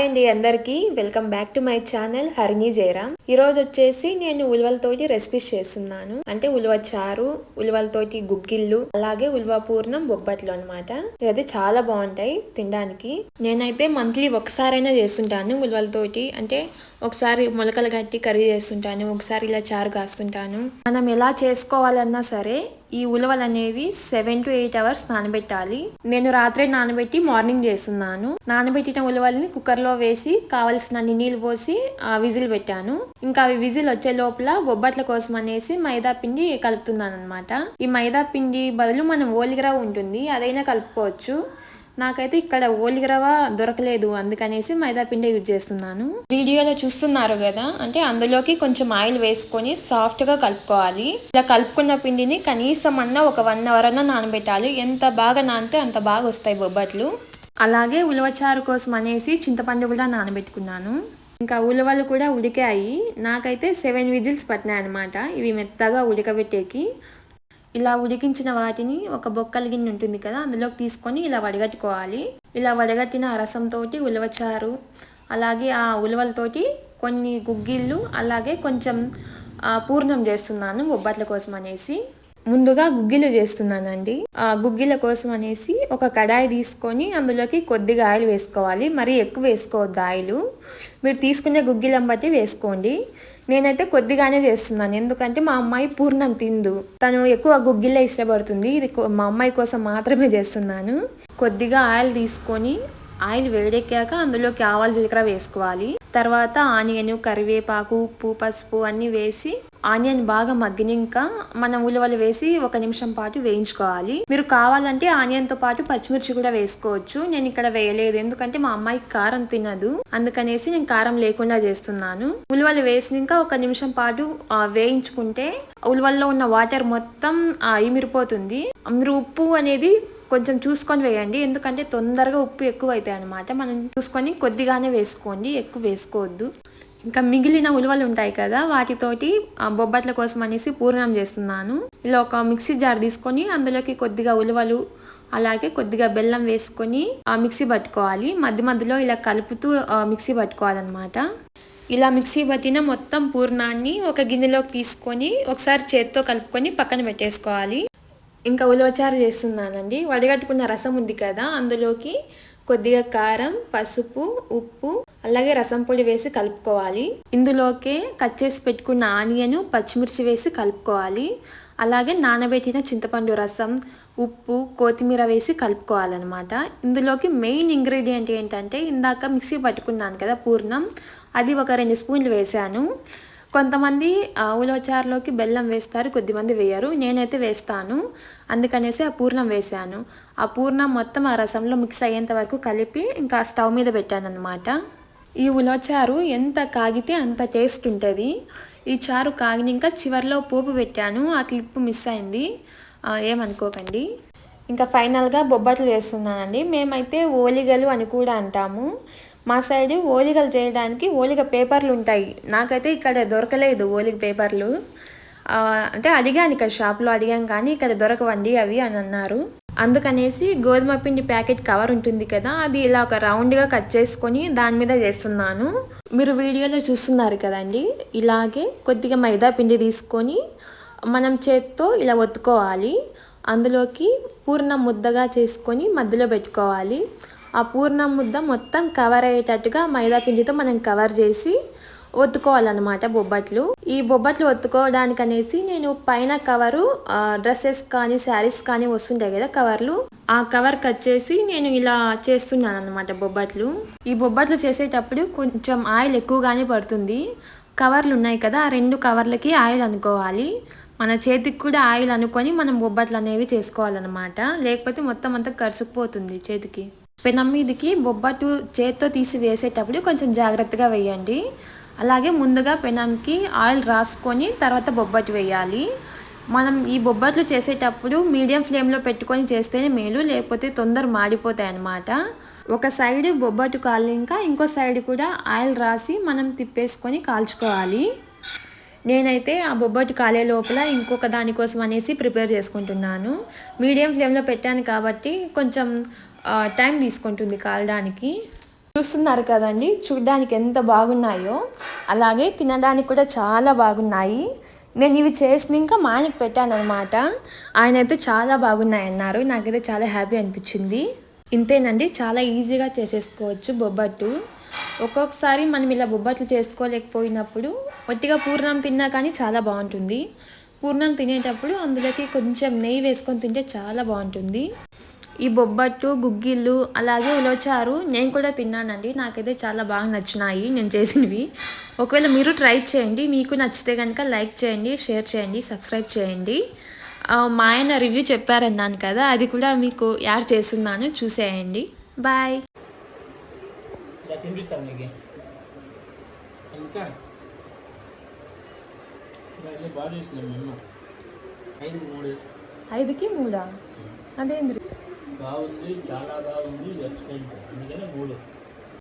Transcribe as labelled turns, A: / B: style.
A: Hi అండి అందరికీ. Welcome back to my channel Harini Jayaram ఈ రోజు వచ్చేసి నేను ఉలవలతోటి రెసిపీస్ చేస్తున్నాను. అంటే ఉలవ చారు ఉలవలతోటి గుగ్గిళ్ళు అలాగే ఉలవ పూర్ణం బొబ్బట్లు అనమాట ఇవైతే చాలా బాగుంటాయి తినడానికి. నేనైతే మంత్లీ ఒకసారైనా చేస్తుంటాను ఉలవలతోటి. అంటే ఒకసారి మొలకలు కట్టి కర్రీ చేస్తుంటాను ఒకసారి ఇలా చారు కాస్తుంటాను. మనం ఎలా చేసుకోవాలన్నా సరే ఈ ఉలవలు అనేవి సెవెన్ టు ఎయిట్ అవర్స్ నానబెట్టాలి. నేను రాత్రే నానబెట్టి మార్నింగ్ చేస్తున్నాను. నానబెట్టిన ఉలవల్ని కుక్కర్లో వేసి కావలసిన నీళ్ళు పోసి విజిల్ పెట్టాను. ఇంకా అవి విజిల్ వచ్చే లోపల బొబ్బట్ల కోసం అనేసి మైదా పిండి కలుపుతున్నాను అనమాట ఈ మైదా పిండి బదులు మనం ఓలిగరవ ఉంటుంది అదైనా కలుపుకోవచ్చు. నాకైతే ఇక్కడ ఓలిగరవ దొరకలేదు అందుకనేసి మైదా పిండి యూజ్ చేస్తున్నాను. వీడియోలో చూస్తున్నారు కదా అంటే అందులోకి కొంచెం ఆయిల్ వేసుకొని సాఫ్ట్గా కలుపుకోవాలి. ఇలా కలుపుకున్న పిండిని కనీసం అన్న ఒక వన్ అవర్ అన్న నానబెట్టాలి. ఎంత బాగా నానితే అంత బాగా వస్తాయి బొబ్బట్లు. అలాగే ఉలవచారు కోసం అనేసి చింతపండు కూడా నానబెట్టుకున్నాను. ఇంకా ఉలవలు కూడా ఉడికాయి. నాకైతే సెవెన్ విజిల్స్ పట్టినాయి అనమాట ఇవి మెత్తగా ఉడకబెట్టేకి. ఇలా ఉడికించిన వాటిని ఒక బొక్కల గిన్నె ఉంటుంది కదా అందులోకి తీసుకొని ఇలా వడగట్టుకోవాలి. ఇలా వడగట్టిన రసంతోటి ఉలవచారు అలాగే ఆ ఉలవలతోటి కొన్ని గుగ్గిళ్ళు అలాగే కొంచెం పూర్ణం చేస్తున్నాను బొబ్బట్ల కోసం అనేసి. ముందుగా గుగ్గిలు చేస్తున్నానండి. ఆ గుగ్గిల కోసం అనేసి ఒక కడాయి తీసుకొని అందులోకి కొద్దిగా ఆయిల్ వేసుకోవాలి. మరీ ఎక్కువ వేసుకోవద్దు ఆయిల్. మీరు తీసుకునే గుగ్గిలం బట్టి వేసుకోండి. నేనైతే కొద్దిగానే చేస్తున్నాను. ఎందుకంటే మా అమ్మాయి పూర్ణం తిందు. తను ఎక్కువ గుగ్గిలే ఇష్టపడుతుంది. ఇది మా అమ్మాయి కోసం మాత్రమే చేస్తున్నాను. కొద్దిగా ఆయిల్ తీసుకొని ఆయిల్ వేడెక్కాక అందులోకి ఆవాలు జీలకర్ర వేసుకోవాలి. తర్వాత ఆనియన్ కరివేపాకు ఉప్పు పసుపు అన్నీ వేసి ఆనియన్ బాగా మగ్గినాక మనం ఉలవలు వేసి ఒక నిమిషం పాటు వేయించుకోవాలి. మీరు కావాలంటే ఆనియన్తో పాటు పచ్చిమిర్చి కూడా వేసుకోవచ్చు. నేను ఇక్కడ వేయలేదు ఎందుకంటే మా అమ్మాయి కారం తినదు. అందుకనేసి నేను కారం లేకుండా చేస్తున్నాను. ఉలవలు వేసినాక ఒక నిమిషం పాటు వేయించుకుంటే ఉలవల్లో ఉన్న వాటర్ మొత్తం ఇమిరిపోతుంది. మీరు ఉప్పు అనేది కొంచెం చూసుకొని వేయండి. ఎందుకంటే తొందరగా ఉప్పు ఎక్కువ అవుతాయి అనమాట మనం చూసుకొని కొద్దిగానే వేసుకోండి. ఎక్కువ వేసుకోవద్దు. ఇంకా మిగిలిన ఉలవలు ఉంటాయి కదా వాటితోటి బొబ్బట్ల కోసం అనేసి పూర్ణం చేస్తున్నాను. ఇలా ఒక మిక్సీ జార్ తీసుకొని అందులోకి కొద్దిగా ఉలవలు అలాగే కొద్దిగా బెల్లం వేసుకొని మిక్సీ పట్టుకోవాలి. మధ్య మధ్యలో ఇలా కలుపుతూ మిక్సీ పట్టుకోవాలన్నమాట. ఇలా మిక్సీ పట్టిన మొత్తం పూర్ణాన్ని ఒక గిన్నెలోకి తీసుకొని ఒకసారి చేత్తో కలుపుకొని పక్కన పెట్టేసుకోవాలి. ఇంకా ఉలవచారు చేస్తున్నానండి. వడగట్టుకున్న రసం ఉంది కదా అందులోకి కొద్దిగా కారం పసుపు ఉప్పు అలాగే రసం పొడి వేసి కలుపుకోవాలి. ఇందులోకే కట్ చేసి పెట్టుకున్న ఆనియన్ పచ్చిమిర్చి వేసి కలుపుకోవాలి. అలాగే నానబెట్టిన చింతపండు రసం ఉప్పు కొత్తిమీర వేసి కలుపుకోవాలన్నమాట. ఇందులోకి మెయిన్ ఇంగ్రీడియంట్ ఏంటంటే ఇందాక మిక్సీ పట్టుకున్నాను కదా పూర్ణం అది ఒక రెండు స్పూన్లు వేసాను కొంతమంది ఆ, ఉలవచారులోకి బెల్లం వేస్తారు కొద్దిమంది వేయరు. నేనైతే వేస్తాను. అందుకనేసి ఆ పూర్ణం వేసాను ఆ పూర్ణం మొత్తం ఆ రసంలో మిక్స్ అయ్యేంత వరకు కలిపి ఇంకా స్టవ్ మీద పెట్టాను అనమాట ఈ ఉలవచారు ఎంత కాగితే అంత టేస్ట్ ఉంటుంది. ఈ చారు కాగినాక చివరిలో పోపు పెట్టాను ఆ క్లిప్ మిస్ అయింది. ఏమనుకోకండి. ఇంకా ఫైనల్గా బొబ్బట్లు చేస్తున్నానండి. మేమైతే ఓలిగలు అని కూడా అంటాము. మా సైడ్ ఓలిగలు చేయడానికి ఓలిగ పేపర్లు ఉంటాయి. నాకైతే ఇక్కడ దొరకలేదు ఓలిగ పేపర్లు. అంటే అడిగాను ఇక్కడ షాప్లో అడిగాం కానీ ఇక్కడ దొరకవండి అవి అని అన్నారు. అందుకనేసి గోధుమ పిండి ప్యాకెట్ కవర్ ఉంటుంది కదా అది ఇలా ఒక రౌండ్గా కట్ చేసుకొని దాని మీద చేస్తున్నాను మీరు వీడియోలో చూస్తున్నారు కదండి ఇలాగే కొద్దిగా మైదా పిండి తీసుకొని మనం చేత్తో ఇలా ఒత్తుకోవాలి. అందులోకి పూర్ణం ముద్దగా చేసుకొని మధ్యలో పెట్టుకోవాలి. ఆ పూర్ణం ముద్ద మొత్తం కవర్ అయ్యేటట్టుగా మైదా పిండితో మనం కవర్ చేసి ఒత్తుకోవాలన్నమాట బొబ్బట్లు. ఈ బొబ్బట్లు ఒత్తుకోవడానికి అనేసి నేను పైన కవరు డ్రెస్సెస్ కానీ శారీస్ కానీ వస్తుంటాయి కదా కవర్లు. ఆ కవర్ కట్ చేసి నేను ఇలా చేస్తున్నాను అనమాట బొబ్బట్లు. ఈ బొబ్బట్లు చేసేటప్పుడు కొంచెం ఆయిల్ ఎక్కువగానే పడుతుంది. కవర్లు ఉన్నాయి కదా ఆ రెండు కవర్లకి ఆయిల్ అనుకోవాలి. మన చేతికి కూడా ఆయిల్ అనుకొని మనం బొబ్బట్లు అనేవి చేసుకోవాలన్నమాట. లేకపోతే మొత్తం అంతా కరుసుకుపోతుంది చేతికి. పెనం మీదకి బొబ్బట్టు చేత్తో తీసి వేసేటప్పుడు కొంచెం జాగ్రత్తగా వేయండి. అలాగే ముందుగా పెనంకి ఆయిల్ రాసుకొని తర్వాత బొబ్బట్టు వేయాలి. మనం ఈ బొబ్బట్లు చేసేటప్పుడు మీడియం ఫ్లేమ్లో పెట్టుకొని చేస్తేనే మేలు లేకపోతే తొందర మాడిపోతాయి అన్నమాట. ఒక సైడ్ బొబ్బట్టు కాలినాక ఇంకో సైడ్ కూడా ఆయిల్ రాసి మనం తిప్పేసుకొని కాల్చుకోవాలి. నేనైతే ఆ బొబ్బట్టు కాలే లోపల ఇంకొక దానికోసం అనేసి ప్రిపేర్ చేసుకుంటున్నాను. మీడియం ఫ్లేమ్లో పెట్టాను కాబట్టి కొంచెం టైం తీసుకుంటుంది కాలడానికి. చూస్తున్నారు కదండి. చూడ్డానికి ఎంత బాగున్నాయో అలాగే తినడానికి కూడా చాలా బాగున్నాయి. నేను ఇవి చేసిన ఇంకా మా ఆయనకు పెట్టాను అనమాట ఆయన అయితే చాలా బాగున్నాయి అన్నారు నాకైతే చాలా హ్యాపీ అనిపించింది. ఇంతేనండి చాలా ఈజీగా చేసేసుకోవచ్చు బొబ్బట్టు. ఒక్కొక్కసారి మనం ఇలా బొబ్బట్లు చేసుకోలేకపోయినప్పుడు ఒట్టిగా పూర్ణం తిన్నా కానీ చాలా బాగుంటుంది. పూర్ణం తినేటప్పుడు అందులోకి కొంచెం నెయ్యి వేసుకొని తింటే చాలా బాగుంటుంది. ఈ బొబ్బట్టు గుగ్గిళ్ళు అలాగే ఉలవచారు నేను కూడా తిన్నానండి. నాకైతే చాలా బాగా నచ్చినాయి నేను చేసినవి. ఒకవేళ మీరు ట్రై చేయండి. మీకు నచ్చితే కనుక లైక్ చేయండి షేర్ చేయండి సబ్స్క్రైబ్ చేయండి. ఆ, మా ఆయన రివ్యూ చెప్పారన్నాను కదా అది కూడా మీకు యాడ్ చేస్తున్నాను. చూసేయండి. బాయ్. ఐదుకి మూడా? అదేంద్రి?
B: బాగుంది చాలా బాగుంది వెబ్సైట్ అందుకనే మూడు.